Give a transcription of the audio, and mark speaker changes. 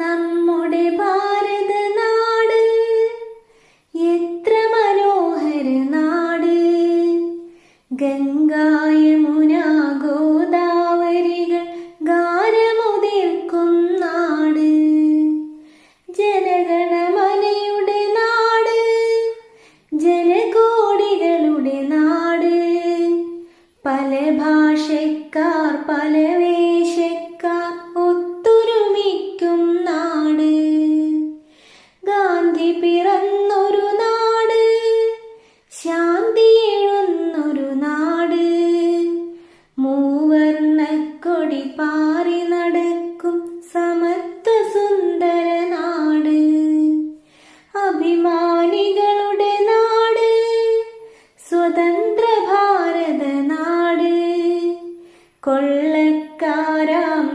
Speaker 1: നമ്മുടെ ഭാരത നാട് എത്ര മനോഹര നാട്. ഗംഗായമുന ഗോദാവരികൾ ഗാനമുതിർക്കും നാട്. ജനഗണമനയുടെ നാട്. ജനകോടികളുടെ നാട്. പല ഭാഷക്കാർ പല പിറന്നൊരു നാട് ശാന്തിയെഴുന്നൊരു നാട്. മൂവർണക്കൊടി പാറി നടക്കും സമത്വ സുന്ദര നാട് അഭിമാനികളുടെ നാട് സ്വതന്ത്ര ഭാരത നാട് കൊള്ളക്കാരാം